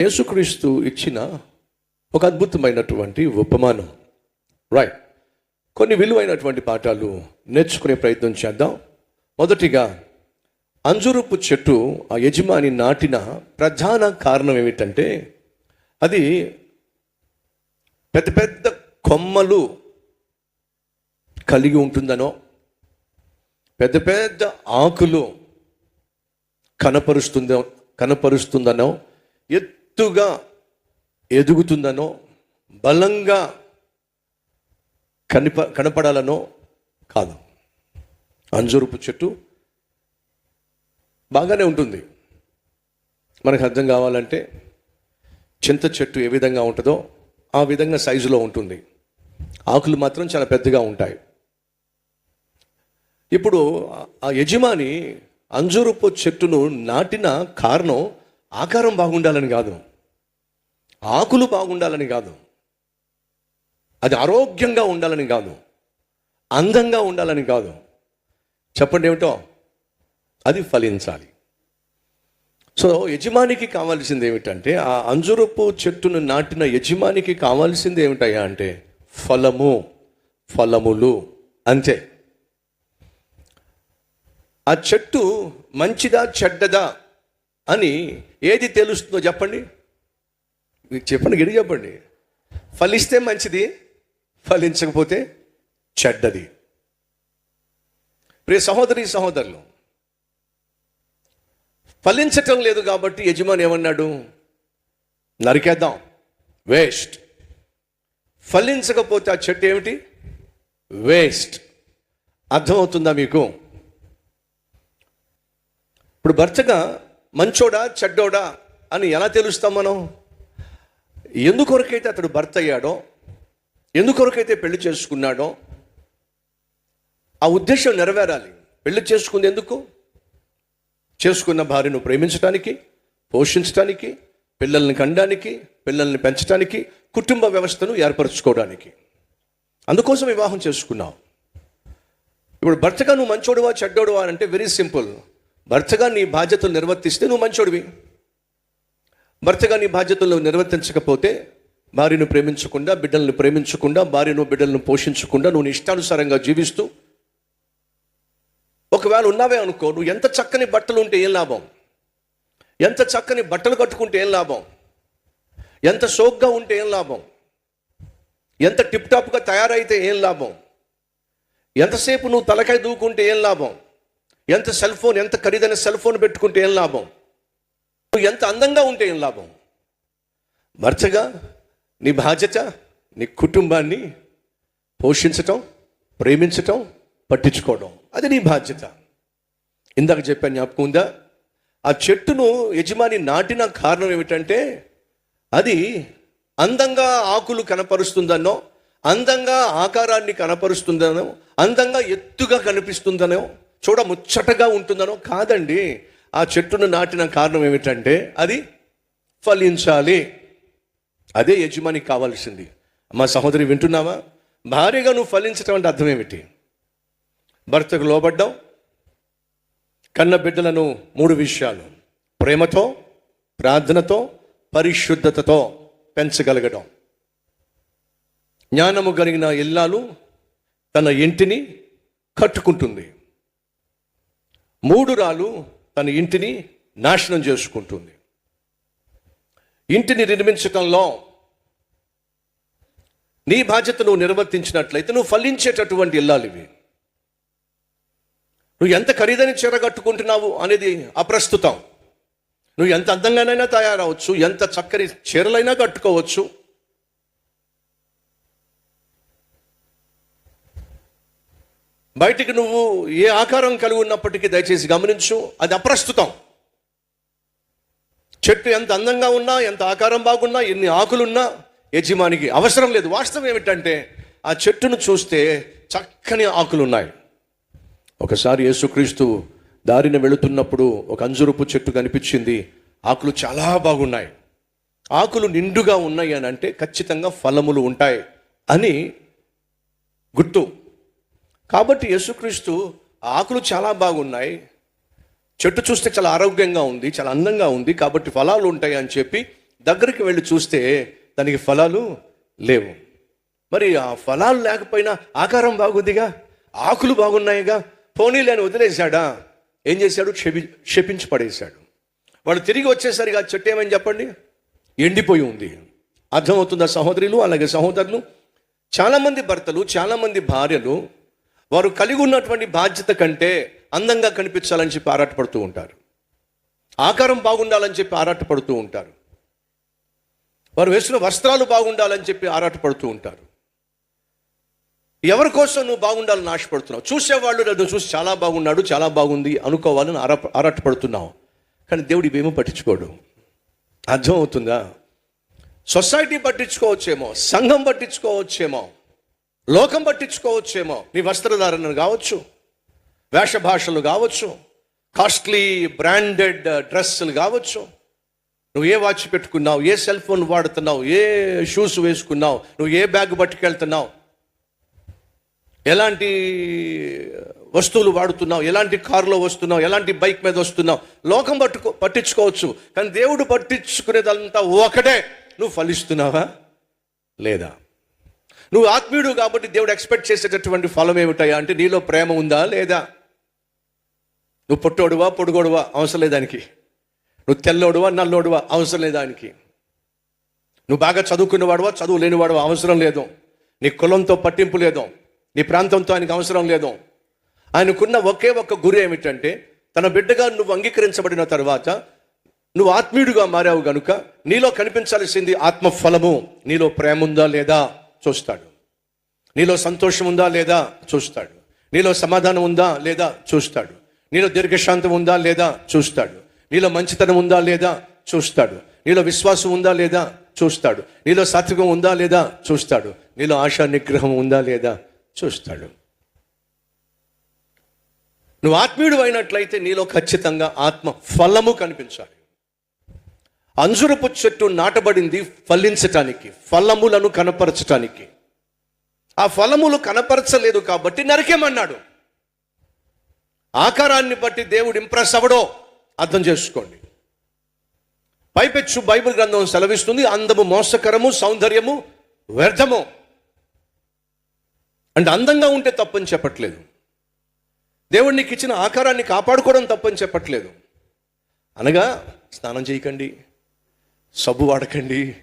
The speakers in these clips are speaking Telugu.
యేసుక్రీస్తు ఇచ్చిన ఒక అద్భుతమైనటువంటి ఉపమానం. రైట్ కొన్ని విలువైనటువంటి పాఠాలు నేర్చుకునే ప్రయత్నం చేద్దాం. మొదటిగా అంజురపు చెట్టు ఆ యజమాని నాటిన ప్రధాన కారణం ఏమిటంటే అది పెద్ద పెద్ద కొమ్మలు కలిగి ఉంటుందనో పెద్ద పెద్ద ఆకులు కనపరుస్తుందో కనపరుస్తుందనో ఎత్తుగా ఎదుగుతుందనో బలంగా కనిప కనపడాలనో కాదు. అంజూరుపు చెట్టు బాగానే ఉంటుంది. మనకు అర్థం కావాలంటే చింత చెట్టు ఏ విధంగా ఉంటుందో ఆ విధంగా సైజులో ఉంటుంది. ఆకులు మాత్రం చాలా పెద్దగా ఉంటాయి. ఇప్పుడు ఆ యజమాని అంజూరపు చెట్టును నాటిన కారణం ఆకారం బాగుండాలని కాదు. ఆకులు బాగుండాలని కాదు. అది ఆరోగ్యంగా ఉండాలని కాదు. అందంగా ఉండాలని కాదు. చెప్పండి ఏమిటో? అది ఫలించాలి. సో యజమానికి కావాల్సింది ఏమిటంటే ఆ అంజురపు చెట్టును నాటిన యజమానికి కావాల్సింది ఏమిటయ్యా అంటే ఫలము ఫలములు అంతే. ఆ చెట్టు మంచిదా చెడ్డదా అని ఏది తెలుస్తుందో చెప్పండి. మీకు చెప్పండి గిడి చెప్పండి. ఫలిస్తే మంచిది ఫలించకపోతే చెడ్డది. ప్రియ సహోదరి సహోదరులు ఫలించటం లేదు కాబట్టి యజమాని ఏమన్నాడు? నరికేద్దాం. వేస్ట్. ఫలించకపోతే ఆ చెట్టు ఏమిటి? వేస్ట్. అర్థమవుతుందా మీకు? ఇప్పుడు భర్తగా మంచోడా చెడ్డోడా అని ఎలా తెలుస్తాం మనం? ఎందుకొరకైతే అతడు భర్త అయ్యాడో ఎందుకొరకైతే పెళ్ళి చేసుకున్నాడో ఆ ఉద్దేశం నెరవేరాలి. పెళ్ళి చేసుకుంది ఎందుకు? చేసుకున్న భార్యను ప్రేమించడానికి పోషించడానికి పిల్లల్ని కనడానికి పిల్లల్ని పెంచడానికి కుటుంబ వ్యవస్థను ఏర్పరచుకోవడానికి. అందుకోసం వివాహం చేసుకున్నావు ఇప్పుడు భర్తగా నువ్వు మంచోడువా చెడ్డోడువా అంటే వెరీ సింపుల్ భర్తగా నీ బాధ్యతలు నిర్వర్తిస్తే నువ్వు మంచోడివి. భర్తగా నీ బాధ్యతలు నిర్వర్తించకపోతే భార్యను ప్రేమించకుండా బిడ్డలను ప్రేమించకుండా భార్యను బిడ్డలను పోషించకుండా నువ్వు ఇష్టానుసారంగా జీవిస్తూ ఒకవేళ ఉన్నావే అనుకో నువ్వు ఎంత చక్కని బట్టలు ఉంటే ఏం లాభం? ఎంత చక్కని బట్టలు కట్టుకుంటే ఏం లాభం? ఎంత సోగ్గా ఉంటే ఏం లాభం? ఎంత టిప్ టాప్గా తయారైతే ఏం లాభం? ఎంతసేపు నువ్వు తలకాయ దూకుంటే ఏం లాభం? ఎంత సెల్ ఫోన్ ఎంత ఖరీదైన సెల్ ఫోన్ పెట్టుకుంటే ఏం లాభం? నువ్వు ఎంత అందంగా ఉంటే ఏం లాభం? భర్తగా నీ బాధ్యత నీ కుటుంబాన్ని పోషించటం ప్రేమించటం పట్టించుకోవడం. అది నీ బాధ్యత. ఇందాక చెప్పాను జ్ఞాపకం ఉందా? ఆ చెట్టును యజమాని నాటిన కారణం ఏమిటంటే అది అందంగా ఆకులు కనపరుస్తుందనో అందంగా ఆకారాన్ని కనపరుస్తుందనో అందంగా ఎత్తుగా కనిపిస్తుందనో చూడ ముచ్చటగా ఉంటుందనో కాదండి. ఆ చెట్టును నాటిన కారణం ఏమిటంటే అది ఫలించాలి. అదే యజమానికి కావాల్సింది. మా సహోదరి వింటున్నావా? భార్యగా నువ్వు ఫలించటం అంటే అర్థం ఏమిటి? భర్తకు లోబడ్డం కన్న బిడ్డలను మూడు విషయాలు. ప్రేమతో ప్రార్థనతో పరిశుద్ధతతో పెంచగలగడం. జ్ఞానము కలిగిన ఇల్లాలు తన ఇంటిని కట్టుకుంటుంది. మూడు రాళ్ళు తన ఇంటిని నాశనం చేసుకుంటుంది. ఇంటిని నిర్మించటంలో నీ బాధ్యత నువ్వు నిర్వర్తించినట్లయితే నువ్వు ఫలించేటటువంటి ఇల్లాలు ఇవి. నువ్వు ఎంత ఖరీదైన చీర కట్టుకుంటున్నావు అనేది అప్రస్తుతం. నువ్వు ఎంత అందంగానైనా తయారవచ్చు ఎంత చక్కని చీరలైనా కట్టుకోవచ్చు. బయటికి నువ్వు ఏ ఆకారం కలిగి ఉన్నప్పటికీ దయచేసి గమనించు అది అప్రస్తుతం. చెట్టు ఎంత అందంగా ఉన్నా ఎంత ఆకారం బాగున్నా ఎన్ని ఆకులున్నా యజమానికి అవసరం లేదు. వాస్తవం ఏమిటంటే ఆ చెట్టును చూస్తే చక్కని ఆకులు ఉన్నాయి ఒకసారి యేసుక్రీస్తు దారిన వెళుతున్నప్పుడు ఒక అంజురుపు చెట్టు కనిపించింది. ఆకులు చాలా బాగున్నాయి. ఆకులు నిండుగా ఉన్నాయి అని అంటే ఖచ్చితంగా ఫలములు ఉంటాయి అని గుర్తు. కాబట్టి యేసుక్రీస్తు ఆకులు చాలా బాగున్నాయి. చెట్టు చూస్తే చాలా ఆరోగ్యంగా ఉంది చాలా అందంగా ఉంది. కాబట్టి ఫలాలు ఉంటాయి అని చెప్పి దగ్గరికి వెళ్ళి చూస్తే దానికి ఫలాలు లేవు. మరి ఆ ఫలాలు లేకపోయినా ఆకారం బాగుందిగా? ఆకులు బాగున్నాయిగా? పోనీలు అని వదిలేశాడా? ఏం చేశాడు? క్షపి క్షపించి పడేశాడు వాడు తిరిగి వచ్చేసరికి ఆ చెట్టు ఏమని చెప్పండి? ఎండిపోయి ఉంది. అర్థమవుతుందా సహోదరులు? అలాగే సహోదరులు చాలామంది భర్తలు చాలామంది భార్యలు వారు కలిగి ఉన్నటువంటి బాధ్యత కంటే అందంగా కనిపించాలని చెప్పి ఆరాటపడుతూ ఉంటారు. ఆకారం బాగుండాలని చెప్పి ఆరాటపడుతూ ఉంటారు. వారు వేసిన వస్త్రాలు బాగుండాలని చెప్పి ఆరాటపడుతూ ఉంటారు. ఎవరి కోసం నువ్వు బాగుండాలని ఆశపడుతున్నావు? చూసేవాళ్ళు నన్ను చూసి చాలా బాగున్నాడు చాలా బాగుంది అనుకోవాలని ఆరా ఆరాటపడుతున్నావు. కానీ దేవుడు ఇవేమో పట్టించుకోడు. అర్థం అవుతుందా సొసైటీ పట్టించుకోవచ్చేమో సంఘం పట్టించుకోవచ్చేమో. లోకం పట్టించుకోవచ్చేమో. నీ వస్త్రధారణ కావచ్చు వేష భాషలు కావచ్చు కాస్ట్లీ బ్రాండెడ్ డ్రెస్సులు కావచ్చు. నువ్వు ఏ వాచ్ పెట్టుకున్నావు ఏ సెల్ ఫోన్ వాడుతున్నావు ఏ షూస్ వేసుకున్నావు నువ్వు ఏ బ్యాగ్ పట్టుకెళ్తున్నావు ఎలాంటి వస్తువులు వాడుతున్నావు ఎలాంటి కారులో వస్తున్నావు ఎలాంటి బైక్ మీద వస్తున్నావు. లోకం పట్టుకో పట్టించుకోవచ్చు కానీ దేవుడు పట్టించుకునేదంతా ఒకటే. నువ్వు ఫలిస్తున్నావా? లేదా? నువ్వు ఆత్మీయుడు కాబట్టి దేవుడు ఎక్స్పెక్ట్ చేసేటటువంటి ఫలం ఏమిటాయా అంటే నీలో ప్రేమ ఉందా లేదా? నువ్వు పొట్టోడువా పొడుగోడువా? అవసరం లేదానికి నువ్వు తెల్లోడువా నల్లోడువా? అవసరం లేదానికి నువ్వు బాగా చదువుకున్నవాడువా చదువు లేనివాడువా అవసరం లేదు. నీ కులంతో పట్టింపు లేదు. నీ ప్రాంతంతో ఆయనకు అవసరం లేదు. ఆయనకున్న ఒకే ఒక్క గురి ఏమిటంటే తన బిడ్డగా నువ్వు అంగీకరించబడిన తర్వాత నువ్వు ఆత్మీయుడిగా మారావు గనుక నీలో కనిపించాల్సింది ఆత్మ ఫలము నీలో ప్రేమ ఉందా లేదా? చూస్తాడు. నీలో సంతోషం ఉందా లేదా? చూస్తాడు. నీలో సమాధానం ఉందా లేదా? చూస్తాడు. నీలో దీర్ఘశాంతం ఉందా లేదా? చూస్తాడు. నీలో మంచితనం ఉందా లేదా? చూస్తాడు. నీలో విశ్వాసం ఉందా లేదా? చూస్తాడు. నీలో సాత్వికం ఉందా లేదా? చూస్తాడు. నీలో ఆశా నిగ్రహం ఉందా లేదా? చూస్తాడు. నువ్వు ఆత్మీయుడు అయినట్లయితే నీలో ఖచ్చితంగా ఆత్మ ఫలము కనిపించాలి. అంజురపు చెట్టు నాటబడింది ఫలించటానికి ఫలములను కనపరచటానికి. ఆ ఫలములు కనపరచలేదు కాబట్టి నరికేమన్నాడు? ఆకారాన్ని బట్టి దేవుడు ఇంప్రెస్ అవ్వడో అర్థం చేసుకోండి. పైపెచ్చు బైబిల్ గ్రంథం సెలవిస్తుంది అందము మోసకరము సౌందర్యము వ్యర్థము. అంటే అందంగా ఉంటే తప్పని చెప్పట్లేదు. దేవుడు నీకు ఇచ్చిన ఆకారాన్ని కాపాడుకోవడం తప్పని చెప్పట్లేదు. అనగా స్నానం చేయకండి. సబ్బు వాడకండి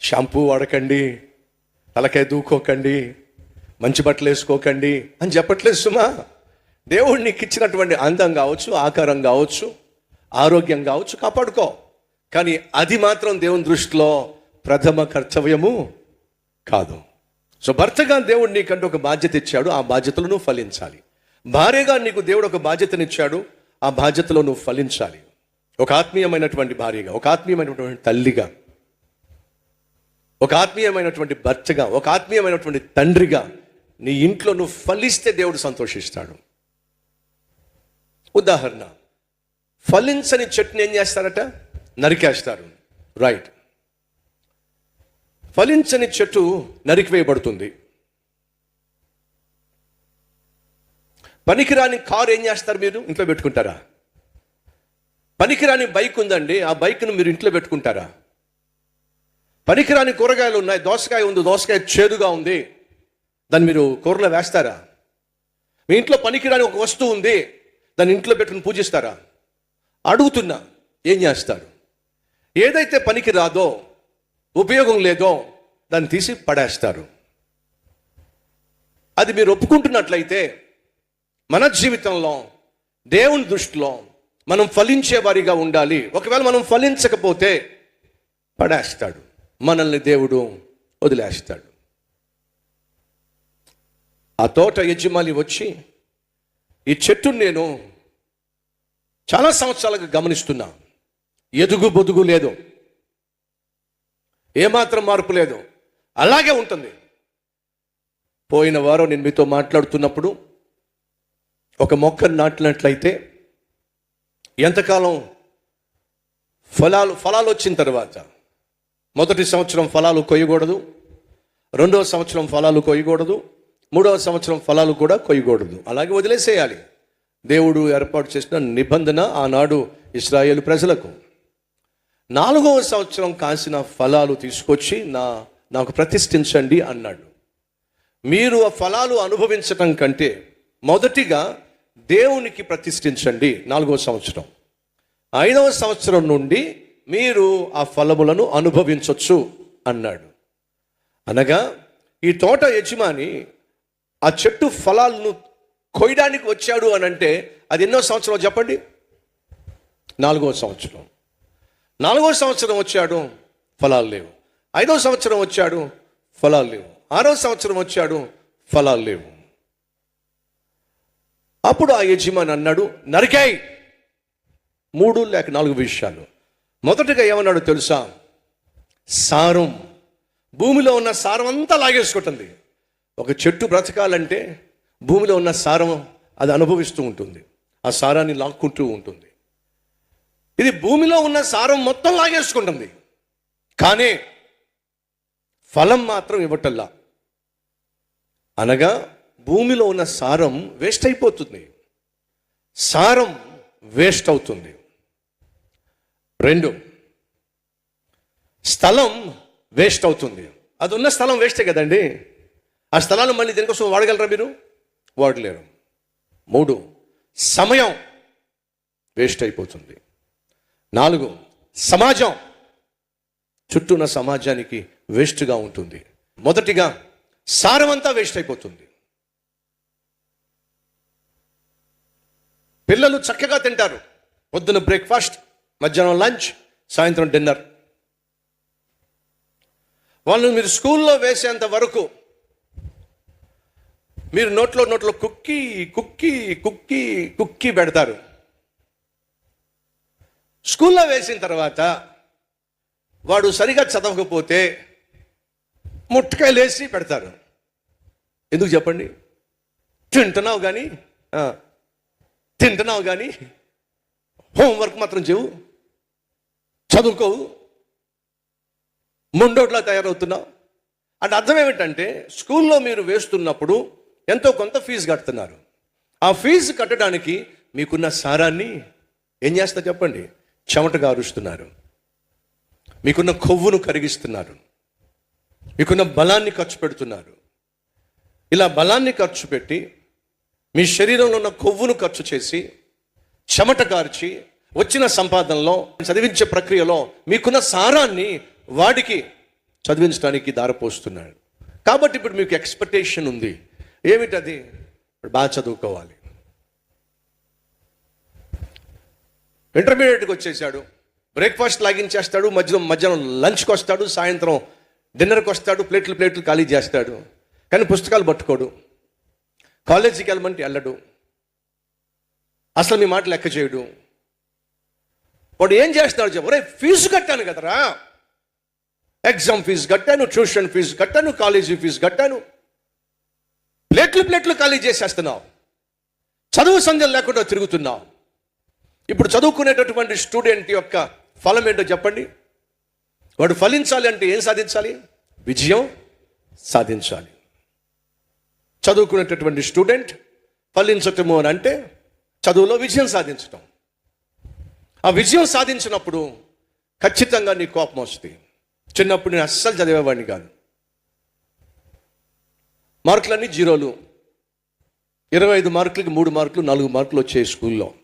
షాంపూ వాడకండి తలకాయ దూకోకండి మంచి బట్టలు వేసుకోకండి అని చెప్పట్లేదు సుమా. దేవుడు నీకు ఇచ్చినటువంటి అందం కావచ్చు ఆకారం కావచ్చు ఆరోగ్యం కావచ్చు కాపాడుకో. కానీ అది మాత్రం దేవుని దృష్టిలో ప్రథమ కర్తవ్యము కాదు. సో భర్తగా దేవుడు నీకంటే ఒక బాధ్యత ఇచ్చాడు ఆ బాధ్యతలు నువ్వు ఫలించాలి. భార్యగా నీకు దేవుడు ఒక బాధ్యతనిచ్చాడు ఆ బాధ్యతలో నువ్వు ఫలించాలి. ఒక ఆత్మీయమైనటువంటి భార్యగా ఒక ఆత్మీయమైనటువంటి తల్లిగా ఒక ఆత్మీయమైనటువంటి భర్తగా ఒక ఆత్మీయమైనటువంటి తండ్రిగా నీ ఇంట్లో నువ్వు ఫలిస్తే దేవుడు సంతోషిస్తాడు. ఉదాహరణ ఫలించని చెట్టుని ఏం చేస్తారట? నరికేస్తారు. రైట్ ఫలించని చెట్టు నరికివేయబడుతుంది. పనికిరాని కారు ఏం చేస్తారు మీరు? ఇంట్లో పెట్టుకుంటారా? పనికిరాని బైక్ ఉందండి ఆ బైక్ను మీరు ఇంట్లో పెట్టుకుంటారా? పనికిరాని కూరగాయలు ఉన్నాయి దోసకాయ ఉంది దోసకాయ చేదుగా ఉంది దాన్ని మీరు కూరలో వేస్తారా? మీ ఇంట్లో పనికిరాని ఒక వస్తువు ఉంది దాన్ని ఇంట్లో పెట్టుకుని పూజిస్తారా? అడుగుతున్నా ఏం చేస్తారు? ఏదైతే పనికి రాదో ఉపయోగం లేదో దాన్ని తీసి పడేస్తారు. అది మీరు ఒప్పుకుంటున్నట్లయితే మన జీవితంలో దేవుని దృష్టిలో మనం ఫలించే వారిగా ఉండాలి. ఒకవేళ మనం ఫలించకపోతే పడేస్తాడు. మనల్ని దేవుడు వదిలేస్తాడు. ఆ తోట యజమాని వచ్చి ఈ చెట్టును నేను చాలా సంవత్సరాలుగా గమనిస్తున్నా. ఎదుగు బొదుగు లేదు. ఏమాత్రం మార్పు లేదు. అలాగే ఉంటుంది. పోయిన వారం నేను మీతో మాట్లాడుతున్నప్పుడు ఒక మొక్కను నాటినట్లయితే ఎంతకాలం ఫలాలు ఫలాలు వచ్చిన తర్వాత? మొదటి సంవత్సరం ఫలాలు కొయ్యకూడదు రెండవ సంవత్సరం ఫలాలు కొయ్యకూడదు మూడవ సంవత్సరం ఫలాలు కూడా కొయ్యకూడదు. అలాగే వదిలేసేయాలి. దేవుడు ఏర్పాటు చేసిన నిబంధన ఆనాడు ఇస్రాయేల్ ప్రజలకు. నాలుగవ సంవత్సరం కాసిన ఫలాలు తీసుకొచ్చి నా నాకు ప్రతిష్ఠించండి అన్నాడు. మీరు ఆ ఫలాలు అనుభవించటం కంటే మొదటిగా దేవునికి ప్రతిష్ఠించండి నాలుగవ సంవత్సరం. ఐదవ సంవత్సరం నుండి మీరు ఆ ఫలములను అనుభవించవచ్చు అన్నాడు. అనగా ఈ తోట యజమాని ఆ చెట్టు ఫలాలను కొయ్యడానికి వచ్చాడు అని అంటే అది ఎన్నో సంవత్సరం చెప్పండి? నాలుగో సంవత్సరం. నాలుగో సంవత్సరం వచ్చాడు ఫలాలు లేవు. ఐదో సంవత్సరం వచ్చాడు ఫలాలు లేవు. ఆరో సంవత్సరం వచ్చాడు ఫలాలు లేవు. అప్పుడు ఆ యజమాని అన్నాడు నరికాయి. మూడు లేక నాలుగు విషయాలు. మొదటగా ఏమన్నాడు తెలుసా? సారం. భూమిలో ఉన్న సారం అంతా లాగేసుకుంటుంది. ఒక చెట్టు బ్రతకాలంటే భూమిలో ఉన్న సారం అది అనుభవిస్తూ ఉంటుంది. ఆ సారాన్ని లాక్కుంటూ ఉంటుంది. ఇది భూమిలో ఉన్న సారం మొత్తం లాగేసుకుంటుంది. కానీ ఫలం మాత్రం ఇవ్వటల్లా అనగా భూమిలో ఉన్న సారం వేస్ట్ అయిపోతుంది. సారం వేస్ట్ అవుతుంది. రెండు స్థలం వేస్ట్ అవుతుంది. అది ఉన్న స్థలం వేస్టే కదండి? ఆ స్థలాన్ని మళ్ళీ దేనికోసం వాడగలరా మీరు? వాడలేరు. మూడు సమయం వేస్ట్ అయిపోతుంది. నాలుగు సమాజం చుట్టూ ఉన్న సమాజానికి వేస్ట్గా ఉంటుంది. మొదటిగా సారం అంతా వేస్ట్ అయిపోతుంది. పిల్లలు చక్కగా తింటారు. పొద్దున బ్రేక్ఫాస్ట్ మధ్యాహ్నం లంచ్ సాయంత్రం డిన్నర్ వాళ్ళు మీరు స్కూల్లో వేసేంత వరకు మీరు నోట్లో నోట్లో కుక్కీ కుక్కీ కుక్కీ కుక్కీ పెడతారు. స్కూల్లో వేసిన తర్వాత వాడు సరిగా చదవకపోతే ముట్టకాయలు వేసి పెడతారు. ఎందుకు చెప్పండి? తింటున్నావు కానీ తింటున్నావు కానీ హోంవర్క్ మాత్రం చెవు చదువుకోవు. ముండోట్లా తయారవుతున్నావు. అంటే అర్థం ఏమిటంటే స్కూల్లో మీరు వేస్తున్నప్పుడు ఎంతో కొంత ఫీజు కడుతున్నారు. ఆ ఫీజు కట్టడానికి మీకున్న సారాన్ని ఏం చేస్తా చెప్పండి? చెమటగా అరుస్తున్నారు. మీకున్న కొవ్వును కరిగిస్తున్నారు. మీకున్న బలాన్ని ఖర్చు పెడుతున్నారు. ఇలా బలాన్ని ఖర్చు పెట్టి మీ శరీరంలో ఉన్న కొవ్వును ఖర్చు చేసి చెమట కార్చి వచ్చిన సంపాదనలో చదివించే ప్రక్రియలో మీకున్న సారాన్ని వాడికి చదివించడానికి దారపోస్తున్నాడు కాబట్టి ఇప్పుడు మీకు ఎక్స్పెక్టేషన్ ఉంది. ఏమిటది? ఇప్పుడు బాగా చదువుకోవాలి. ఇంటర్మీడియట్కి వచ్చేసాడు. బ్రేక్ఫాస్ట్ లాగించేస్తాడు మధ్యలో మధ్యాహ్నం లంచ్కి వస్తాడు సాయంత్రం డిన్నర్కి వస్తాడు ప్లేట్లు ప్లేట్లు ఖాళీ చేస్తాడు. కానీ పుస్తకాలు పట్టుకోడు. కాలేజీకి వెళ్ళమంటే వెళ్ళడు. అసలు మీ మాట లెక్క చేయడు. వాడు ఏం చేస్తున్నాడు చెప్పు? రే ఫీజు కట్టాను కదరా. ఎగ్జామ్ ఫీజు కట్టాను ట్యూషన్ ఫీజు కట్టాను కాలేజీ ఫీజు కట్టాను. ప్లేట్లు ప్లేట్లు ఖాళీ చేసేస్తున్నావు. చదువు సంధ్యలు లేకుండా తిరుగుతున్నావు. ఇప్పుడు చదువుకునేటటువంటి స్టూడెంట్ యొక్క ఫలం ఏంటో చెప్పండి. వాడు ఫలించాలి అంటే ఏం సాధించాలి? విజయం సాధించాలి. చదువుకునేటటువంటి స్టూడెంట్ ఫలించటము అని అంటే చదువులో విజయం సాధించటం. ఆ విజయం సాధించినప్పుడు ఖచ్చితంగా నీ కోపం వస్తుంది. చిన్నప్పుడు నేను అస్సలు చదివేవాడిని కాదు. మార్కులన్నీ జీరోలు. ఇరవై ఐదు మార్కులకి మూడు మార్కులు నాలుగు మార్కులు వచ్చాయి స్కూల్లో.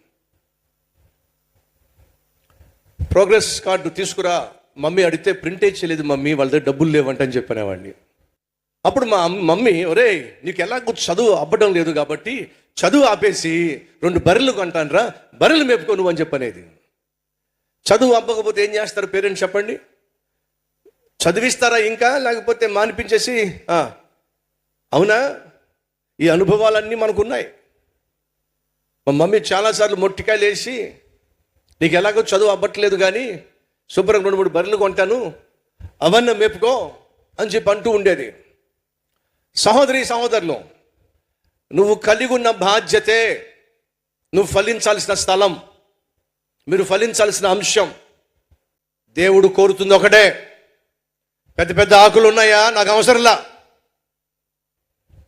ప్రోగ్రెస్ కార్డు తీసుకురా. మమ్మీ అడిగితే ప్రింటే చేయలేదు మమ్మీ వాళ్ళ దగ్గర డబ్బులు లేవంటని చెప్పనేవాడిని. అప్పుడు మా మమ్మీ ఒరే నీకు ఎలా చదువు అవ్వడం లేదు కాబట్టి చదువు ఆపేసి రెండు బర్రెలు కొంటానరా బర్రెలు మేపుకో నువ్వు అని చెప్పనేది. చదువు అవ్వకపోతే ఏం చేస్తారు పేరెంట్స్ చెప్పండి? చదివిస్తారా ఇంకా? లేకపోతే మానిపించేసి అవునా? ఈ అనుభవాలన్నీ మనకున్నాయి. మా మమ్మీ చాలాసార్లు మొట్టికాయలు వేసి నీకు ఎలాగో చదువు అవ్వట్లేదు కానీ శుభ్రం రెండు మూడు బర్రెలు కొంటాను అవన్నీ మేపుకో అని చెప్పి అంటూ ఉండేది. సహోదరి సహోదరులు నువ్వు కలిగి ఉన్న బాధ్యతే నువ్వు ఫలించాల్సిన స్థలం మీరు ఫలించాల్సిన అంశం. దేవుడు కోరుతుంది ఒకటే. పెద్ద పెద్ద ఆకులు ఉన్నాయా? నాకు అవసరంలా.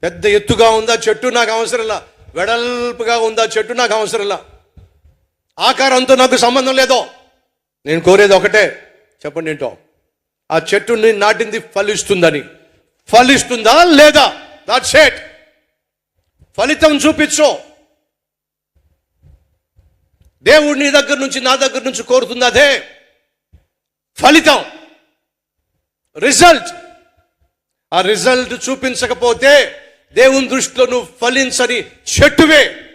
పెద్ద ఎత్తుగా ఉందా చెట్టు? నాకు అవసరంలా. వెడల్పుగా ఉందా చెట్టు? నాకు అవసరంలా. ఆకారంతో నాకు సంబంధం లేదో నేను కోరేది ఒకటే. చెప్పండి ఏంటో? ఆ చెట్టుని నాటింది ఫలిస్తుందని. ఫలిస్తుందా లేదా? దాట్ షేట్ ఫలితం చూపించు. దేవుడు నీ దగ్గర నుంచి నా దగ్గర నుంచి కోరుతుంది అదే. ఫలితం. రిజల్ట్ ఆ రిజల్ట్ చూపించకపోతే దేవుని దృష్టిలో నువ్వు ఫలించని చెట్టువే.